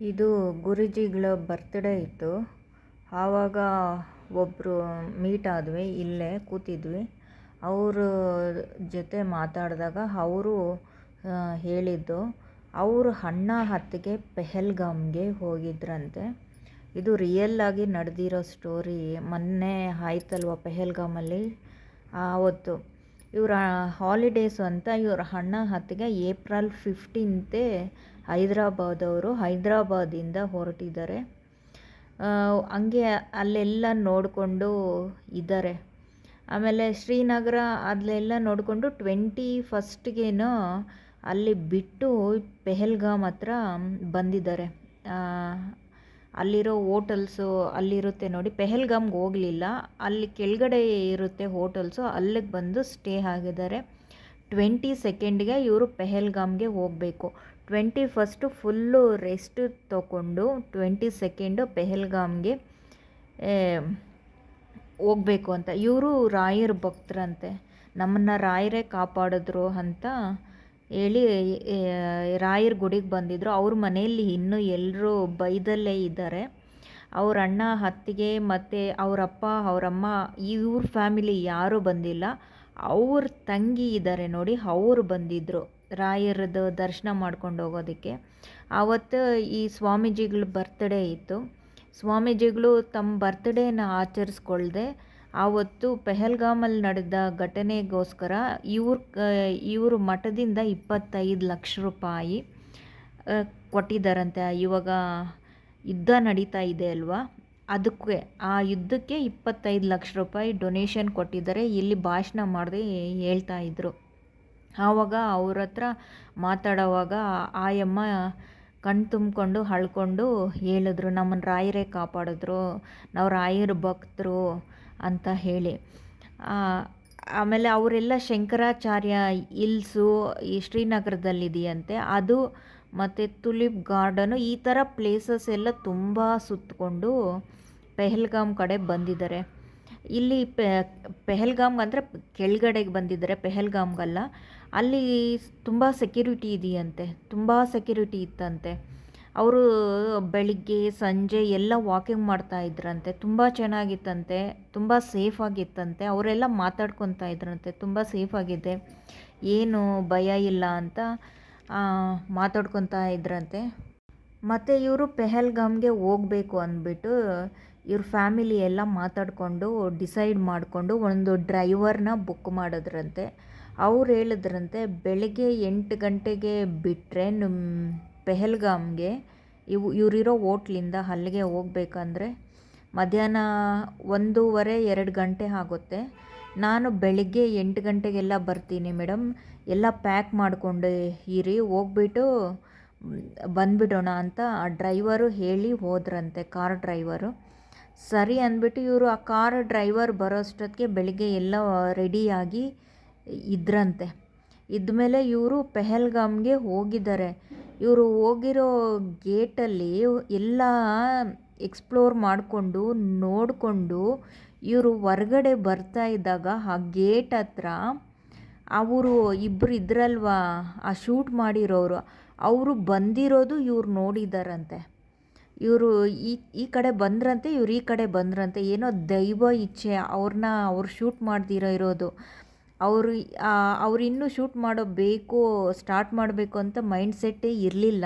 ಇದು ಗುರೂಜಿಗಳ ಬರ್ತ್ಡೇ ಇತ್ತು. ಆವಾಗ ಒಬ್ಬರು ಮೀಟ್ ಆದ್ವಿ, ಇಲ್ಲೇ ಕೂತಿದ್ವಿ. ಅವ್ರ ಜೊತೆ ಮಾತಾಡಿದಾಗ ಅವರು ಹೇಳಿದ್ದು, ಅವರು ಅಣ್ಣ ಹತ್ತಿಗೆ ಪೆಹಲ್ಗಾಮ್ಗೆ ಹೋಗಿದ್ರಂತೆ. ಇದು ರಿಯಲ್ ಆಗಿ ನಡೆದಿರೋ ಸ್ಟೋರಿ ಮೊನ್ನೆ ಆಯ್ತಲ್ವ ಪೆಹಲ್ಗಾಮಲ್ಲಿ? ಆವತ್ತು ಇವರ ಹಾಲಿಡೇಸ್ ಅಂತ ಇವ್ರ ಅಣ್ಣ ಹತ್ತಿಗೆ ಏಪ್ರಿಲ್ ಫಿಫ್ಟೀನ್ತೆ ಹೈದ್ರಾಬಾದವರು ಹೈದ್ರಾಬಾದಿಂದ ಹೊರಟಿದ್ದಾರೆ. ಹಂಗೆ ಅಲ್ಲೆಲ್ಲ ನೋಡಿಕೊಂಡು ಇದ್ದಾರೆ. ಆಮೇಲೆ ಶ್ರೀನಗರ ಅಲ್ಲೆಲ್ಲ ನೋಡಿಕೊಂಡು ಟ್ವೆಂಟಿ ಫಸ್ಟ್ಗೇನೋ ಅಲ್ಲಿ ಬಿಟ್ಟು ಪೆಹಲ್ಗಾಮ್ ಹತ್ರ ಬಂದಿದ್ದಾರೆ. ಅಲ್ಲಿರೋ ಹೋಟಲ್ಸು ಅಲ್ಲಿರುತ್ತೆ ನೋಡಿ, ಪೆಹಲ್ಗಾಮ್ಗೆ ಹೋಗಲಿಲ್ಲ. ಅಲ್ಲಿ ಕೆಳಗಡೆ ಇರುತ್ತೆ ಹೋಟಲ್ಸು, ಅಲ್ಲಿಗೆ ಬಂದು ಸ್ಟೇ ಆಗಿದ್ದಾರೆ. ಟ್ವೆಂಟಿ ಸೆಕೆಂಡ್ಗೆ ಇವರು ಪೆಹಲ್ಗಾಮ್ಗೆ ಹೋಗಬೇಕು. ಟ್ವೆಂಟಿ ಫಸ್ಟು ಫುಲ್ಲು ರೆಸ್ಟ್ ತೊಗೊಂಡು ಟ್ವೆಂಟಿ ಸೆಕೆಂಡು ಪೆಹಲ್ಗಾಮ್ಗೆ ಹೋಗಬೇಕು ಅಂತ. ಇವರು ರಾಯರ ಭಕ್ತರಂತೆ. ನಮ್ಮನ್ನು ರಾಯರೇ ಕಾಪಾಡಿದ್ರು ಅಂತ ಹೇಳಿ ರಾಯರ ಗುಡಿಗೆ ಬಂದಿದ್ದರು ಅವ್ರ ಮನೆಯಲ್ಲಿ ಇನ್ನೂ ಎಲ್ಲರೂ ಬೈದಲ್ಲೇ ಇದ್ದಾರೆ ಅವ್ರ ಅಣ್ಣ ಅತ್ತಿಗೆ ಮತ್ತು ಅವರಪ್ಪ ಅವರಮ್ಮ ಇವ್ರ ಫ್ಯಾಮಿಲಿ ಯಾರೂ ಬಂದಿಲ್ಲ. ಅವ್ರ ತಂಗಿ ಇದ್ದಾರೆ ನೋಡಿ, ಅವರು ಬಂದಿದ್ದರು ರಾಯರದ್ದು ದರ್ಶನ ಮಾಡ್ಕೊಂಡು ಹೋಗೋದಕ್ಕೆ. ಆವತ್ತು ಈ ಸ್ವಾಮೀಜಿಗಳ ಬರ್ತ್ಡೇ ಇತ್ತು. ಸ್ವಾಮೀಜಿಗಳು ತಮ್ಮ ಬರ್ತ್ಡೇನ ಆಚರಿಸ್ಕೊಳ್ದೆ ಆವತ್ತು ಪೆಹಲ್ಗಾಮಲ್ಲಿ ನಡೆದ ಘಟನೆಗೋಸ್ಕರ ಇವ್ರ ಇವರು ಮಠದಿಂದ ಇಪ್ಪತ್ತೈದು ಲಕ್ಷ ರೂಪಾಯಿ ಕೊಟ್ಟಿದ್ದಾರಂತೆ ಇವಾಗ ಯುದ್ಧ ನಡೀತಾ ಇದೆ ಅಲ್ವಾ? ಅದಕ್ಕೆ, ಆ ಯುದ್ಧಕ್ಕೆ ಇಪ್ಪತ್ತೈದು ಲಕ್ಷ ರೂಪಾಯಿ ಡೊನೇಷನ್ ಕೊಟ್ಟಿದ್ದಾರೆ. ಇಲ್ಲಿ ಭಾಷಣ ಮಾಡದೆ ಹೇಳ್ತಾ ಇದ್ದರು ಆವಾಗ ಅವ್ರ ಹತ್ರ ಮಾತಾಡೋವಾಗ ಆಯಮ್ಮ ಕಣ್ಣು ತುಂಬಿಕೊಂಡು ಅಳ್ಕೊಂಡು ಹೇಳಿದ್ರು, ನಮ್ಮನ್ನು ರಾಯರೇ ಕಾಪಾಡಿದ್ರು. ನಾವು ರಾಯರ ಭಕ್ತರು. ಅಂತ ಹೇಳಿ. ಆಮೇಲೆ ಅವರೆಲ್ಲ ಶಂಕರಾಚಾರ್ಯ ಇಲ್ಸು ಈ ಶ್ರೀನಗರದಲ್ಲಿದೆಯಂತೆ. ಅದು ಮತ್ತು ತುಲಿಪ್ ಗಾರ್ಡನು ಈ ಥರ ಪ್ಲೇಸಸ್ ಎಲ್ಲ ತುಂಬ ಸುತ್ತಕೊಂಡು ಪೆಹಲ್ಗಾಮ್ ಕಡೆ ಬಂದಿದ್ದಾರೆ. ಇಲ್ಲಿ ಪೆಹಲ್ಗಾಮ್ ಅಂದರೆ ಕೆಳಗಡೆಗೆ ಬಂದಿದ್ದಾರೆ, ಪೆಹಲ್ಗಾಮ್ಗಲ್ಲ. ಅಲ್ಲಿ ತುಂಬ ಸೆಕ್ಯೂರಿಟಿ ಇದೆಯಂತೆ, ತುಂಬ ಸೆಕ್ಯೂರಿಟಿ ಇತ್ತಂತೆ. ಅವರು ಬೆಳಿಗ್ಗೆ, ಸಂಜೆ ಎಲ್ಲ ವಾಕಿಂಗ್ ಮಾಡ್ತಾ ಇದ್ರಂತೆ. ತುಂಬ ಚೆನ್ನಾಗಿತ್ತಂತೆ. ತುಂಬ ಸೇಫಾಗಿತ್ತಂತೆ ಅವರೆಲ್ಲ ಮಾತಾಡ್ಕೊತಾ ಇದ್ರಂತೆ. ತುಂಬ ಸೇಫಾಗಿದೆ ಏನು ಭಯ ಇಲ್ಲ ಅಂತ ಮಾತಾಡ್ಕೊತಾ ಇದ್ರಂತೆ. ಮತ್ತು ಇವರು ಪೆಹಲ್ಗಾಮ್ಗೆ ಹೋಗಬೇಕು ಅಂದ್ಬಿಟ್ಟು ಇವ್ರ ಫ್ಯಾಮಿಲಿ ಎಲ್ಲ ಮಾತಾಡಿಕೊಂಡು ಡಿಸೈಡ್ ಮಾಡಿಕೊಂಡು ಒಂದು ಡ್ರೈವರ್ನ ಬುಕ್ ಮಾಡಿದ್ರಂತೆ. ಅವ್ರು ಹೇಳಿದ್ರಂತೆ, ಬೆಳಗ್ಗೆ ಎಂಟು ಗಂಟೆಗೆ ಬಿಟ್ಟರೆ ನಿಮ್ಮ ಪೆಹಲ್ಗಾಮ್ಗೆ ಇವು, ಇವರಿರೋ ಓಟ್ಲಿಂದ ಅಲ್ಲಿಗೆ ಹೋಗ್ಬೇಕಂದ್ರೆ ಮಧ್ಯಾಹ್ನ ಒಂದೂವರೆ, ಎರಡು ಗಂಟೆ ಆಗುತ್ತೆ. ನಾನು ಬೆಳಿಗ್ಗೆ ಎಂಟು ಗಂಟೆಗೆಲ್ಲ ಬರ್ತೀನಿ ಮೇಡಮ್ ಎಲ್ಲ ಪ್ಯಾಕ್ ಮಾಡಿಕೊಂಡು ಇರಿ, ಹೋಗ್ಬಿಟ್ಟು ಬಂದುಬಿಡೋಣ ಅಂತ ಆ ಡ್ರೈವರು ಹೇಳಿ ಹೋದ್ರಂತೆ, ಕಾರ್ ಡ್ರೈವರು. ಸರಿ ಅಂದ್ಬಿಟ್ಟು ಇವರು ಆ ಕಾರ್ ಡ್ರೈವರ್ ಬರೋಷ್ಟೊತ್ತಿಗೆ ಬೆಳಿಗ್ಗೆ ಎಲ್ಲ ರೆಡಿಯಾಗಿ ಇದ್ರಂತೆ. ಇದ್ಮೇಲೆ ಇವರು ಪೆಹಲ್ಗಾಮ್ಗೆ ಹೋಗಿದ್ದಾರೆ. ಇವರು ಹೋಗಿರೋ ಗೇಟಲ್ಲಿ ಎಲ್ಲ ಎಕ್ಸ್ಪ್ಲೋರ್ ಮಾಡಿಕೊಂಡು, ನೋಡಿಕೊಂಡು ಇವರು ಹೊರಗಡೆ ಬರ್ತಾ ಇದ್ದಾಗ ಆ ಗೇಟ್ ಹತ್ರ ಅವರು ಇಬ್ಬರು ಇದ್ರಲ್ವಾ, ಆ ಶೂಟ್ ಮಾಡಿರೋರು, ಅವರು ಬಂದಿರೋದು ಇವ್ರು ನೋಡಿದಾರಂತೆ. ಇವರು ಈ ಈ ಕಡೆ ಬಂದ್ರಂತೆ, ಇವ್ರು ಈ ಕಡೆ ಬಂದ್ರಂತೆ, ಏನೋ ದೈವ ಇಚ್ಛೆ, ಅವ್ರನ್ನ ಅವ್ರು ಶೂಟ್ ಮಾಡ್ದಿರೋ ಇರೋದು. ಅವರು ಅವ್ರು ಇನ್ನೂ ಶೂಟ್ ಮಾಡೋ ಬೇಕು ಸ್ಟಾರ್ಟ್ ಮಾಡಬೇಕು ಅಂತ ಮೈಂಡ್ ಸೆಟ್ಟೇ ಇರಲಿಲ್ಲ.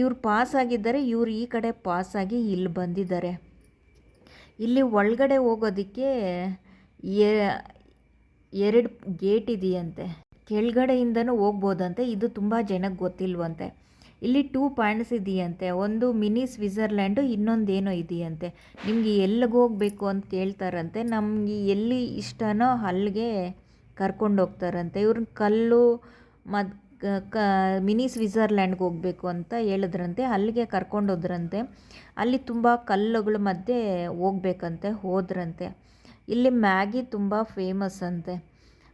ಇವ್ರು ಪಾಸ್ ಆಗಿದ್ದಾರೆ, ಇವ್ರು ಈ ಕಡೆ ಪಾಸಾಗಿ ಇಲ್ಲಿ ಬಂದಿದ್ದಾರೆ. ಇಲ್ಲಿ ಒಳಗಡೆ ಹೋಗೋದಕ್ಕೆ ಎರಡು ಗೇಟ್ ಇದೆಯಂತೆ. ಕೆಳಗಡೆಯಿಂದನೂ ಹೋಗ್ಬೋದಂತೆ, ಇದು ತುಂಬ ಜನಕ್ಕೆ ಗೊತ್ತಿಲ್ವಂತೆ. ಇಲ್ಲಿ ಟೂ ಪಾಯಿಂಟ್ಸ್ ಇದೆಯಂತೆ, ಒಂದು ಮಿನಿ ಸ್ವಿಝರ್ಲ್ಯಾಂಡು ಇನ್ನೊಂದೇನೋ ಇದೆಯಂತೆ. ನಿಮಗೆ ಎಲ್ಲಿಗೆ ಹೋಗಬೇಕು ಅಂತ ಕೇಳ್ತಾರಂತೆ. ನಮಗೆ ಎಲ್ಲಿ ಇಷ್ಟನೋ ಅಲ್ಲಿಗೆ ಕರ್ಕೊಂಡು ಹೋಗ್ತಾರಂತೆ. ಇವ್ರನ್ನ ಕಲ್ಲು ಮದ್ ಕ ಮಿನಿ ಸ್ವಿಝರ್ಲ್ಯಾಂಡ್ಗೆ ಹೋಗಬೇಕು ಅಂತ ಹೇಳಿದ್ರಂತೆ. ಅಲ್ಲಿಗೆ ಕರ್ಕೊಂಡು ಹೋದ್ರಂತೆ. ಅಲ್ಲಿ ತುಂಬ ಕಲ್ಲುಗಳ ಮಧ್ಯೆ ಹೋಗ್ಬೇಕಂತೆ, ಹೋದ್ರಂತೆ. ಇಲ್ಲಿ ಮ್ಯಾಗಿ ತುಂಬ ಫೇಮಸ್ ಅಂತೆ.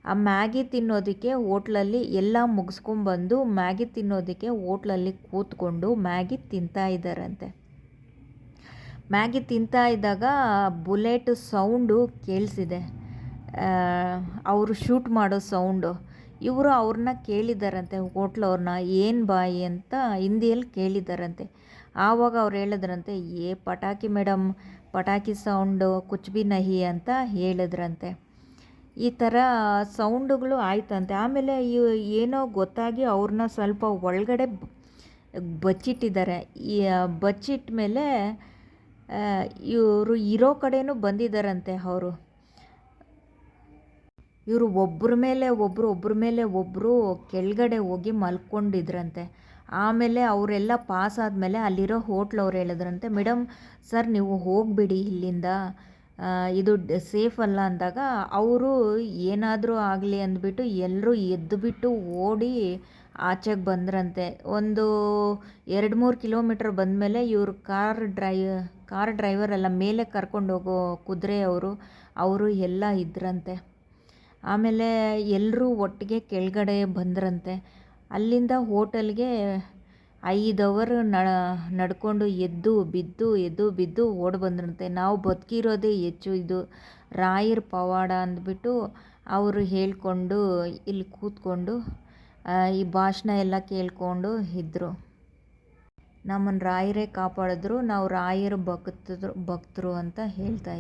ಆ ಮ್ಯಾಗಿ ತಿನ್ನೋದಕ್ಕೆ ಹೋಟ್ಲಲ್ಲಿ ಎಲ್ಲ ಮುಗಿಸ್ಕೊಂಬಂದು ಮ್ಯಾಗಿ ತಿನ್ನೋದಕ್ಕೆ ಹೋಟ್ಲಲ್ಲಿ ಕೂತ್ಕೊಂಡು ಮ್ಯಾಗಿ ತಿಂತಾ ಇದ್ದಾರಂತೆ. ಮ್ಯಾಗಿ ತಿಂತಾ ಇದ್ದಾಗ ಬುಲೆಟ್ ಸೌಂಡು ಕೇಳಿಸಿದೆ. ಅವರು ಶೂಟ್ ಮಾಡೋ ಸೌಂಡು, ಇವರು ಅವ್ರನ್ನ ಕೇಳಿದಾರಂತೆ ಹೋಟ್ಲವ್ರನ್ನ ಏನು ಬಾಯಿ ಅಂತ ಹಿಂದಿಯಲ್ಲಿ ಕೇಳಿದಾರಂತೆ. ಆವಾಗ ಅವ್ರು ಹೇಳಿದ್ರಂತೆ, ಏ ಪಟಾಕಿ ಮೇಡಮ್ ಪಟಾಕಿ ಸೌಂಡು, ಕುಚ್ಬಿ ನಹಿ ಅಂತ ಹೇಳಿದ್ರಂತೆ. ಈ ಥರ ಸೌಂಡುಗಳು ಆಯ್ತಂತೆ. ಆಮೇಲೆ ಏನೋ ಗೊತ್ತಾಗಿ ಅವ್ರನ್ನ ಸ್ವಲ್ಪ ಒಳಗಡೆ ಬಚ್ಚಿಟ್ಟಿದ್ದಾರೆ. ಈ ಬಚ್ಚಿಟ್ಟ ಮೇಲೆ ಇವರು ಇರೋ ಕಡೆಯೂ ಬಂದಿದ್ದಾರಂತೆ ಅವರು. ಇವರು ಒಬ್ಬರ ಮೇಲೆ ಒಬ್ಬರು ಒಬ್ಬರ ಮೇಲೆ ಒಬ್ಬರು ಕೆಳಗಡೆ ಹೋಗಿ ಮಲ್ಕೊಂಡಿದ್ರಂತೆ. ಆಮೇಲೆ ಅವರೆಲ್ಲ ಪಾಸ್ ಆದಮೇಲೆ ಅಲ್ಲಿರೋ ಹೋಟ್ಲ್ ಅವ್ರು ಹೇಳಿದ್ರಂತೆ ಮೇಡಮ್ ಸರ್ ನೀವು ಹೋಗಿಬಿಡಿ ಇಲ್ಲಿಂದ. ಇದು ಸೇಫ್ ಅಲ್ಲ ಅಂದಾಗ ಅವರು ಏನಾದರೂ ಆಗಲಿ ಅಂದ್ಬಿಟ್ಟು ಎಲ್ಲರೂ ಎದ್ದುಬಿಟ್ಟು ಓಡಿ ಆಚೆಗೆ ಬಂದ್ರಂತೆ. ಒಂದು ಎರಡು ಮೂರು ಕಿಲೋಮೀಟ್ರ್ ಬಂದಮೇಲೆ ಇವರು ಕಾರ್ ಡ್ರೈ, ಕಾರ್ ಡ್ರೈವರ್ ಎಲ್ಲ ಮೇಲೆ ಕರ್ಕೊಂಡು ಹೋಗೋ ಕುದುರೆ ಅವರು ಅವರು ಎಲ್ಲ ಇದ್ರಂತೆ. ಆಮೇಲೆ ಎಲ್ಲರೂ ಒಟ್ಟಿಗೆ ಕೆಳಗಡೆ ಬಂದ್ರಂತೆ. ಅಲ್ಲಿಂದ ಹೋಟೆಲ್ಗೆ ಐದು ಅವರ್ ನಡ್ಕೊಂಡು ಎದ್ದು, ಬಿದ್ದು ಎದ್ದು, ಬಿದ್ದು ಓಡಿ ಬಂದ್ರಂತೆ. ನಾವು ಬದುಕಿರೋದೇ ಹೆಚ್ಚು ಇದು. ರಾಯರ ಪವಾಡ ಅಂದ್ಬಿಟ್ಟು ಅವರು ಹೇಳ್ಕೊಂಡು ಇಲ್ಲಿ ಕೂತ್ಕೊಂಡು ಈ ಭಾಷಣ ಎಲ್ಲ ಕೇಳ್ಕೊಂಡು ಇದ್ದರು ನಮ್ಮನ್ನು ರಾಯರೇ ಕಾಪಾಡಿದ್ರು. ನಾವು ರಾಯರ ಭಕ್ತರು ಭಕ್ತರು ಅಂತ ಹೇಳ್ತಾ